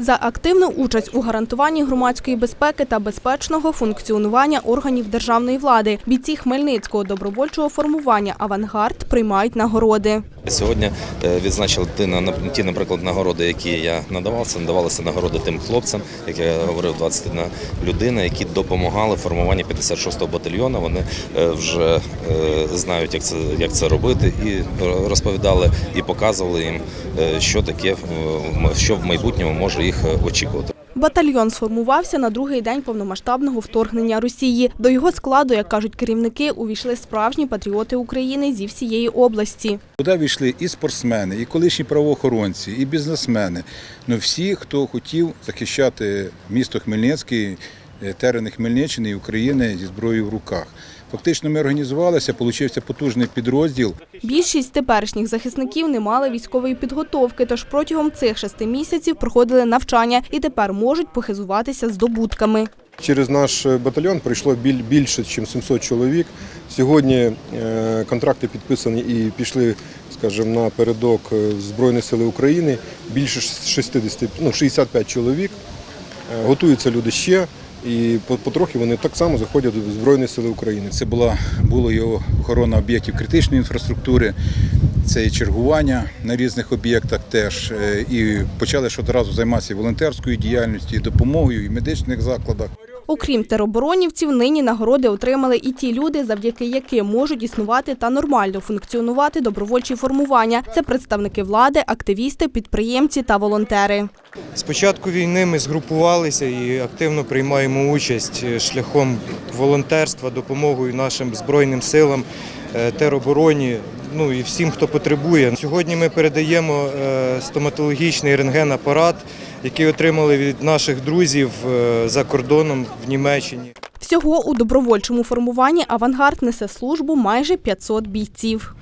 За активну участь у гарантуванні громадської безпеки та безпечного функціонування органів державної влади бійці Хмельницького добровольчого формування Авангард приймають нагороди. Сьогодні е, відзначили ті, на- ті, наприклад, нагороди, які я надавав. Це надавалися нагороди тим хлопцям, як я говорив, 21 людина, які допомагали формуванні 56-го батальйону. Вони е, вже е, знають, як це, як це робити, і розповідали і показували їм, що таке, що в майбутньому може їх очікувати. Батальйон сформувався на другий день повномасштабного вторгнення Росії. До його складу, як кажуть керівники, увійшли справжні патріоти України зі всієї області. Туди війшли і спортсмени, і колишні правоохоронці, і бізнесмени. Ну всі, хто хотів захищати місто Хмельницький, терени Хмельниччини і України зі зброєю в руках. Фактично ми організувалися, получився потужний підрозділ. Більшість теперішніх захисників не мали військової підготовки, тож протягом цих шести місяців проходили навчання і тепер можуть похизуватися здобутками. Через наш батальйон прийшло біль- більше, ніж 700 чоловік. Сьогодні е, контракти підписані і пішли, скажімо, на передок е, Збройних сил України. Більше 60, ну, 65 чоловік. Е, Готуються люди ще, і по- потрохи вони так само заходять в Збройні Сили України. Це була була його охорона об'єктів критичної інфраструктури, це і чергування на різних об'єктах теж. Е, І почали ж одразу займатися волонтерською діяльністю, і допомогою, і медичних закладах. Окрім тероборонівців, нині нагороди отримали і ті люди, завдяки яким можуть існувати та нормально функціонувати добровольчі формування. Це представники влади, активісти, підприємці та волонтери. З початку війни ми згрупувалися і активно приймаємо участь е, шляхом волонтерства, допомогою нашим збройним силам, е, теробороні, ну і всім, хто потребує. Сьогодні ми передаємо е, стоматологічний рентген-апарат, який отримали від наших друзів е, за кордоном в Німеччині. Всього у добровольчому формуванні авангард несе службу майже 500 бійців.